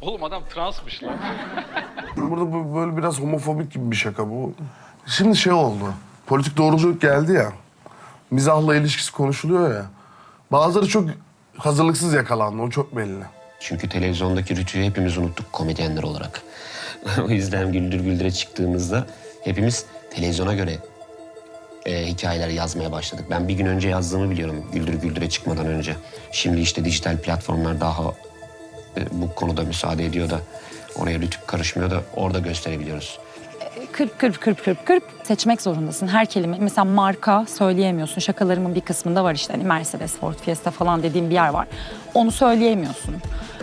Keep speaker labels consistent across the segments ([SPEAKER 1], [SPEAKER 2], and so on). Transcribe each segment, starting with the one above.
[SPEAKER 1] Oğlum adam transmış lan.
[SPEAKER 2] Burada bu- böyle biraz homofobik gibi bir şaka bu. Şimdi şey oldu. Politik doğruculuk geldi ya. Mizahla ilişkisi konuşuluyor ya. Bazıları çok hazırlıksız yakalandı. O çok belli.
[SPEAKER 3] Çünkü televizyondaki rütüyü hepimiz unuttuk komedyenler olarak. o yüzden Güldür Güldür'e çıktığımızda hepimiz televizyona göre e, hikayeler yazmaya başladık. Ben bir gün önce yazdığımı biliyorum Güldür Güldür'e çıkmadan önce. Şimdi işte dijital platformlar daha bu konuda müsaade ediyor da oraya rütük karışmıyor da orada gösterebiliyoruz.
[SPEAKER 4] Kırp kırp kırp kırp kırp seçmek zorundasın her kelime. Mesela marka söyleyemiyorsun. Şakalarımın bir kısmında var işte hani Mercedes, Ford, Fiesta falan dediğim bir yer var. Onu söyleyemiyorsun.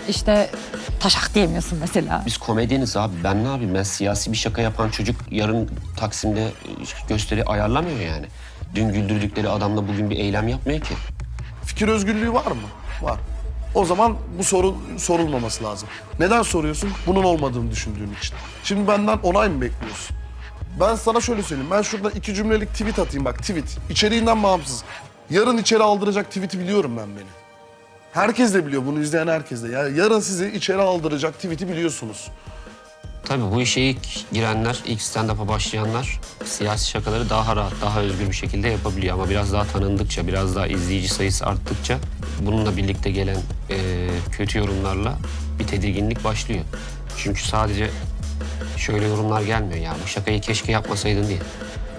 [SPEAKER 4] İşte taşak diyemiyorsun mesela.
[SPEAKER 3] Biz komedyeniz abi. Ben ne yapayım? Ben siyasi bir şaka yapan çocuk yarın Taksim'de e, gösteri ayarlamıyor yani. Dün güldürdükleri adamla bugün bir eylem yapmıyor ki.
[SPEAKER 2] Fikir özgürlüğü var mı? Var. O zaman bu soru sorulmaması lazım. Neden soruyorsun? Bunun olmadığını düşündüğün için. Şimdi benden onay mı bekliyorsun? Ben sana şöyle söyleyeyim. Ben şurada iki cümlelik tweet atayım bak tweet. İçeriğinden bağımsız. Yarın içeri aldıracak tweet'i biliyorum ben beni. Herkes de biliyor bunu izleyen herkes de. Ya yarın sizi içeri aldıracak tweet'i biliyorsunuz.
[SPEAKER 3] Tabii bu işe ilk girenler, ilk stand-up'a başlayanlar siyasi şakaları daha rahat, daha özgür bir şekilde yapabiliyor. Ama biraz daha tanındıkça, biraz daha izleyici sayısı arttıkça bununla birlikte gelen eee, kötü yorumlarla bir tedirginlik başlıyor. Çünkü sadece şöyle yorumlar gelmiyor ya bu şakayı keşke yapmasaydın diye.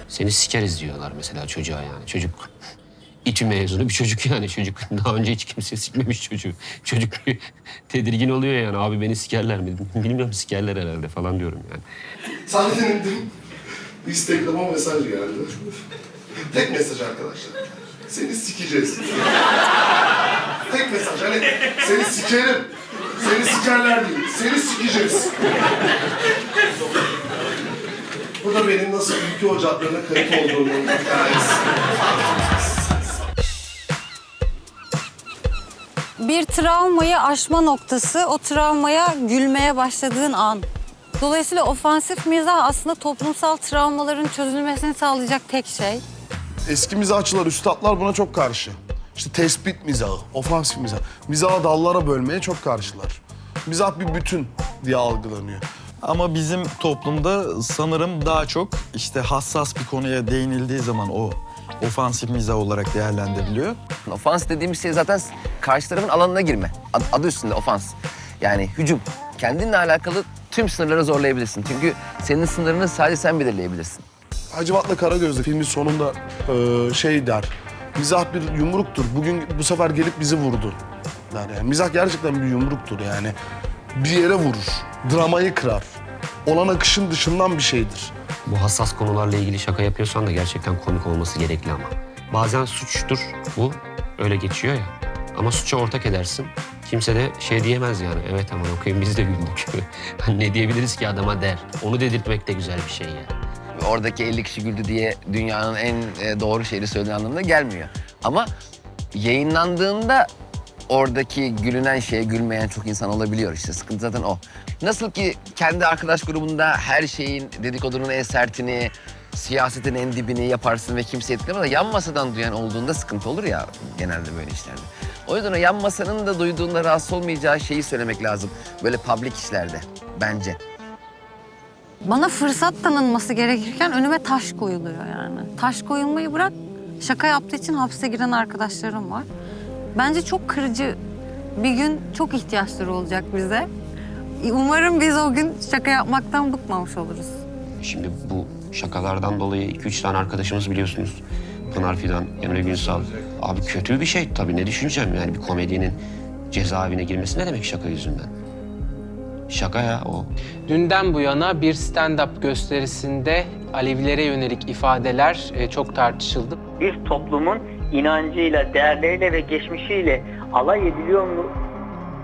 [SPEAKER 3] Seni sikeriz diyorlar mesela çocuğa yani. Çocuk İTÜ mezunu bir çocuk yani çocuk. Daha önce hiç kimse sikmemiş çocuğu. Çocuk tedirgin oluyor yani abi beni sikerler mi? Bilmiyorum sikerler herhalde falan diyorum yani.
[SPEAKER 2] Sahneden indim. Instagram'a mesaj geldi. Tek mesaj arkadaşlar. Seni sikeceğiz. Tek mesaj hani seni sikerim. Seni sikerler değil. Seni sikeceğiz. Bu da benim nasıl ülke ocaklarına kayıt olduğumun hikayesi.
[SPEAKER 5] Bir travmayı aşma noktası, o travmaya gülmeye başladığın an. Dolayısıyla ofansif mizah aslında toplumsal travmaların çözülmesini sağlayacak tek şey.
[SPEAKER 2] Eski mizahçılar, üstadlar buna çok karşı. İşte tespit mizahı, ofansif mizah. Mizahı dallara bölmeye çok karşılar. Mizah bir bütün diye algılanıyor.
[SPEAKER 6] Ama bizim toplumda sanırım daha çok işte hassas bir konuya değinildiği zaman o ofansif mizah olarak değerlendiriliyor.
[SPEAKER 7] Ofans dediğimiz şey zaten karşı tarafın alanına girme. Ad- adı üstünde ofans. Yani hücum. Kendinle alakalı tüm sınırları zorlayabilirsin. Çünkü senin sınırını sadece sen belirleyebilirsin.
[SPEAKER 2] Hacivat'la Karagöz'de filmin sonunda eee, şey der. Mizah bir yumruktur. Bugün bu sefer gelip bizi vurdu. Der yani. Mizah gerçekten bir yumruktur yani. Bir yere vurur. Dramayı kırar. Olan akışın dışından bir şeydir.
[SPEAKER 3] Bu hassas konularla ilgili şaka yapıyorsan da gerçekten komik olması gerekli ama. Bazen suçtur bu, öyle geçiyor ya. Ama suça ortak edersin. Kimse de şey diyemez yani. Evet aman okuyun biz de güldük. Hani ne diyebiliriz ki adama der. Onu dedirtmek de güzel bir şey ya.
[SPEAKER 7] Oradaki 50 kişi güldü diye dünyanın en e, doğru şeyi söylediğin anlamına gelmiyor. Ama yayınlandığında oradaki gülünen şeye gülmeyen çok insan olabiliyor işte. Sıkıntı zaten o. Nasıl ki kendi arkadaş grubunda her şeyin dedikodunun en sertini, siyasetin en dibini yaparsın ve kimse etkilemez. ama Yan masadan duyan olduğunda sıkıntı olur ya genelde böyle işlerde. O yüzden o yan masanın da duyduğunda rahatsız olmayacağı şeyi söylemek lazım. Böyle public işlerde bence.
[SPEAKER 5] Bana fırsat tanınması gerekirken önüme taş koyuluyor yani. Taş koyulmayı bırak, şaka yaptığı için hapse giren arkadaşlarım var. Bence çok kırıcı bir gün çok ihtiyaçları olacak bize. Umarım biz o gün şaka yapmaktan bıkmamış oluruz.
[SPEAKER 3] Şimdi bu şakalardan dolayı iki üç tane arkadaşımız biliyorsunuz. Pınar Fidan, Emre Günsal. Abi kötü bir şey tabii ne düşüneceğim yani bir komedyenin cezaevine girmesi ne demek şaka yüzünden? Şaka ya o.
[SPEAKER 8] Dünden bu yana bir stand-up gösterisinde Alevilere yönelik ifadeler e, çok tartışıldı.
[SPEAKER 9] bir toplumun inancıyla, değerleriyle ve geçmişiyle alay ediliyor mu?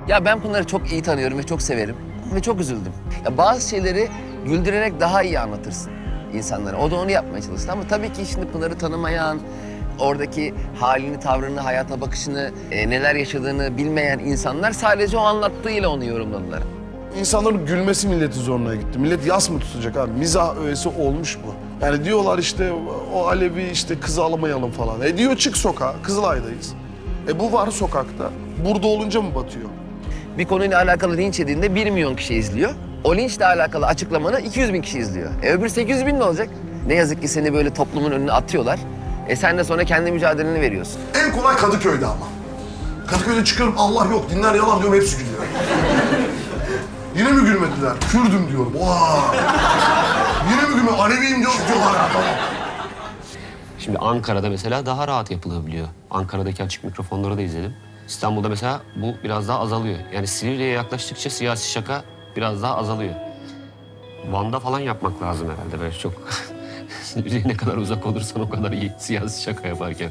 [SPEAKER 7] Ya ben Pınar'ı çok iyi tanıyorum ve çok severim. Ve çok üzüldüm. Ya bazı şeyleri güldürerek daha iyi anlatırsın insanlara. O da onu yapmaya çalıştı ama tabii ki şimdi Pınar'ı tanımayan, oradaki halini, tavrını, hayata bakışını, e, neler yaşadığını bilmeyen insanlar sadece o anlattığıyla onu yorumladılar.
[SPEAKER 2] İnsanların gülmesi milleti zoruna gitti. Millet yas mı tutacak abi? Mizah öğesi olmuş bu. Yani diyorlar işte o Alevi işte kızı alamayalım falan. E diyor çık sokağa. Kızılay'dayız. E bu var sokakta. Burada olunca mı batıyor?
[SPEAKER 7] bir konuyla alakalı linç edildiğinde 1 milyon kişi izliyor. O linçle alakalı açıklamanı 200 bin kişi izliyor. E öbür 800 bin ne olacak? Ne yazık ki seni böyle toplumun önüne atıyorlar. E sen de sonra kendi mücadeleni veriyorsun.
[SPEAKER 2] En kolay Kadıköy'de ama. Kadıköy'de çıkıyorum Allah yok dinler yalan diyorum hepsi gülüyor. Yine mi gülmediler? Kürdüm diyorum. Vay. Yine mi gülmediler? Aleviyim diyor, diyorlar ya tamam.
[SPEAKER 3] Şimdi Ankara'da mesela daha rahat yapılabiliyor. Ankara'daki açık mikrofonları da izledim. İstanbul'da mesela bu biraz daha azalıyor. Yani Silivri'ye yaklaştıkça siyasi şaka biraz daha azalıyor. Van'da falan yapmak lazım herhalde böyle çok. Ne kadar uzak olursan o kadar iyi siyasi şaka yaparken.